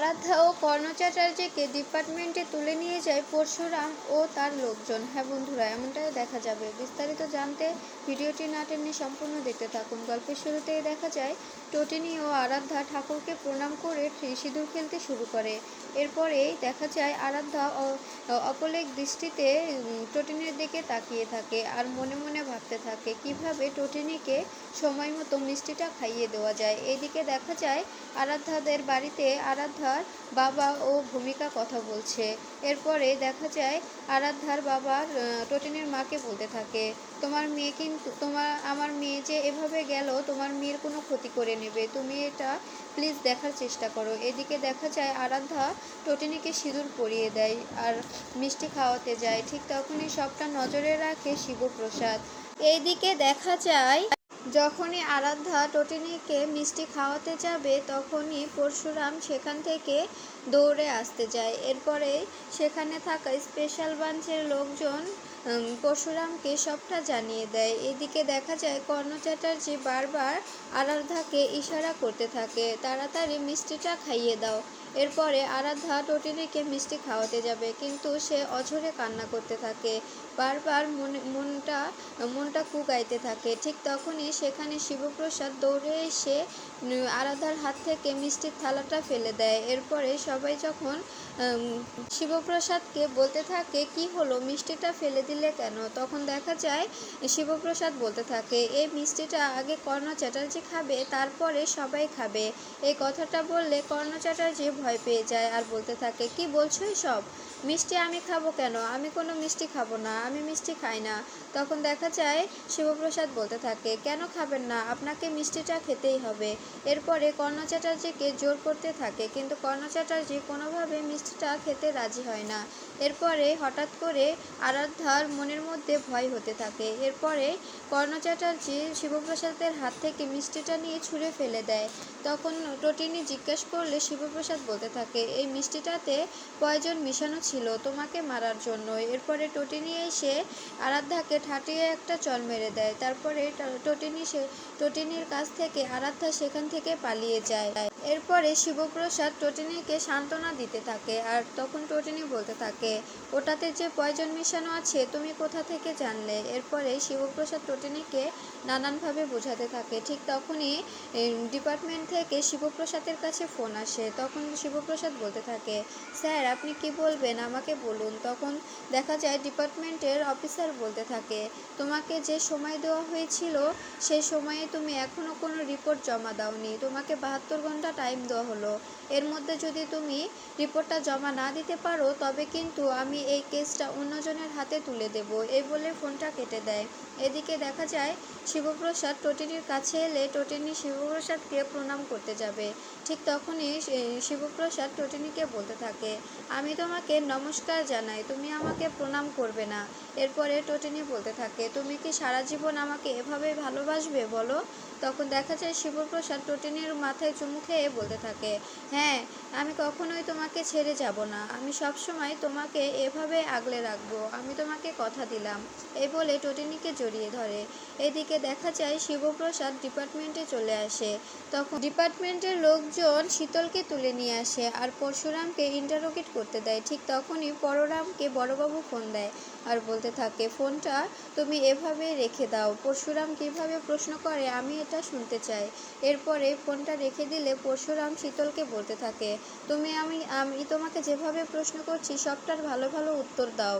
আরাধ্যা ও কর্ণ চ্যাটার্জিকে ডিপার্টমেন্টে তুলে নিয়ে যায় পরশুরাম ও তার লোকজন। হ্যাঁ বন্ধুরা, এমনটাই দেখা যাবে। বিস্তারিত জানতে ভিডিওটি না টেনে সম্পূর্ণ দেখতে থাকুন। গল্পের শুরুতেই দেখা যায়, টটিনি ও আরাধ্যা ঠাকুরকে প্রণাম করে সিঁদুর খেলতে শুরু করে। এরপরেই দেখা যায়, আরাধ্যা অপলেক দৃষ্টিতে টটিনির দিকে তাকিয়ে থাকে আর মনে মনে ভাবতে থাকে, কীভাবে টটিনিকে সময় মতো মিষ্টিটা খাইয়ে দেওয়া যায়। এদিকে দেখা যায়, আরাধ্যাদের বাড়িতে আরাধ্যার বাবা ও ভূমিকা কথা বলছে। এরপরে দেখা যায়, আরাধ্যার বাবা টটিনের মাকে বলতে থাকে, তোমার মেয়ে কিন্তু তোমার আমার মেয়ে যে এভাবে গেল, তোমার মেয়ের কোনো ক্ষতি করে নেবে। তুমি এটা প্লিজ দেখার চেষ্টা করো। এদিকে দেখা যায়, আরাধ্যা টটিনিকে সিঁদুর পরিয়ে দেয় আর মিষ্টি খাওয়াতে যায়। ঠিক তখনই সবটা নজরে রাখে শিবপ্রসাদ। এইদিকে দেখা যায় যখনই আরাধ্যা টটিনিকে মিষ্টি খাওয়াতে যাবে, তখনই পরশুরাম সেখান থেকে দৌড়ে আসতে যায়। এরপরে সেখানে থাকা স্পেশাল ব্রাঞ্চের লোকজন পরশুরামকে সবটা জানিয়ে দেয়। এদিকে দেখা যায় কর্ণ চ্যাটার্জি বারবার আরাধ্যাকে ইশারা করতে থাকে। তাড়াতাড়ি মিষ্টিটা খাইয়ে দাও। এরপরে আরাধ্যা টটিনিকে মিষ্টি খাওয়াতে যাবে কিন্তু সে অঝরে কান্না করতে থাকে। বারবার মনে মনটা মনটা কুগাইতে থাকে। ঠিক তখনই সেখানে শিবপ্রসাদ দৌড়ে এসে উম, আরাধ্যার হাত থেকে মিষ্টির থালাটা ফেলে দেয়। এরপরে সবাই যখন শিবপ্রসাদকে বলতে থাকে কি হলো? মিষ্টিটা ফেলে দিলে কেন? তখন দেখা যায়, শিবপ্রসাদ বলতে থাকে, এই মিষ্টিটা আগে কর্ণ চ্যাটার্জি খাবে, তারপরে সবাই খাবে। এই কথাটা বললে কর্ণ চ্যাটার্জি ভয় পেয়ে যায় আর বলতে থাকে, কি বলছো সব মিষ্টি আমি খাব কেন? আমি কোনো মিষ্টি খাব না, আমি মিষ্টি খাই না। তখন দেখা যায়, শিবপ্রসাদ বলতে থাকে, কেন খাবেন না? আপনাকে মিষ্টিটা খেতেই হবে। এরপরে কর্ণ চ্যাটার্জিকে জোর করতে থাকে, কিন্তু কর্ণ চ্যাটার্জি কোনোভাবে মিষ্টিটা খেতে রাজি হয় না। এরপরে হঠাৎ করে আরাধ্যার মনের মধ্যে ভয় হতে থাকে। এরপরে কর্ণ চ্যাটার্জি শিবপ্রসাদের হাত থেকে মিষ্টিটা নিয়ে ছুঁড়ে ফেলে দেয়। তখন টটিনি জিজ্ঞেস করলে শিবপ্রসাদ বলতে থাকে, এই মিষ্টিটাতে পয়জন মিশানো ছিল তোমাকে মারার জন্য এরপরে টটিনি এসে আরাধ্যাকে ঠাটিয়ে একটা চল মেরে দেয়। তারপরে টটিনি সে, টটিনির কাছ থেকে আরাধ্যা সেখান থেকে পালিয়ে যায়। এরপরে শিবপ্রসাদ টটিনিকে সান্ত্বনা দিতে থাকে আর তখন টটিনি বলতে থাকে, ওটাতে যে পয়জন মেশানো আছে, তুমি কোথা থেকে জানলে? এরপরে শিবপ্রসাদ টটিনিকে নানানভাবে বোঝাতে থাকে। ঠিক তখনই ডিপার্টমেন্ট থেকে শিবপ্রসাদের কাছে ফোন আসে। তখন শিবপ্রসাদ বলতে থাকে, স্যার, আপনি কি বলবেন? আমাকে বলুন। তখন দেখা যায়, ডিপার্টমেন্টের অফিসার বলতে থাকে, তোমাকে যে সময় দেওয়া হয়েছিল সেই সময়ে তুমি এখনও কোনো রিপোর্ট জমা দাওনি। তোমাকে বাহাত্তর ঘণ্টা টাইম দেওয়া হলো। এর মধ্যে যদি তুমি রিপোর্টটা জমা না দিতে পারো, তবে কিন্তু আমি এই কেসটা অন্যজনের হাতে তুলে দেব। এই বলে ফোনটা কেটে দেয়। এদিকে দেখা যায়, শিবপ্রসাদ টটিনির কাছে এলে টটিনি শিবপ্রসাদকে প্রণাম করতে যাবে। ঠিক তখনই শিবপ্রসাদ টটিনিকে বলতে থাকে, আমি তোমাকে নমস্কার জানাই, তুমি আমাকে প্রণাম করবে না। এরপরে টটিনি বলতে থাকে, তুমি কি সারা জীবন আমাকে এভাবে ভালোবাসবে? বলো। তখন দেখা যায়, শিবপ্রসাদ টটিনির মাথায় চুমু খেয়ে বলতে থাকে হ্যাঁ আমি কখনোই তোমাকে ছেড়ে যাব না। আমি সব সময় তোমাকে এভাবে আগলে রাখব। আমি তোমাকে কথা দিলাম। এই বলে টটিনিকে জড়িয়ে ধরে। এদিকে দেখা যায় শিবপ্রসাদ ডিপার্টমেন্টে চলে আসে। তখন ডিপার্টমেন্টের লোকজন শীতলকে তুলে নিয়ে আসে আর পরশুরামকে ইন্টারোগেট করতে দেয়। ঠিক তখনই পররামকে বড়বাবু ফোন দেয় আর বলতে থাকে, ফোনটা তুমি এভাবে রেখে দাও। পরশুরাম কীভাবে প্রশ্ন করে, আমি এটা শুনতে চাই। এরপরে ফোনটা রেখে দিলে পরশুরাম শীতলকে বলতে থাকে, তুমি আমি আমি তোমাকে যেভাবে প্রশ্ন করছি, সবটার ভালো ভালো উত্তর দাও।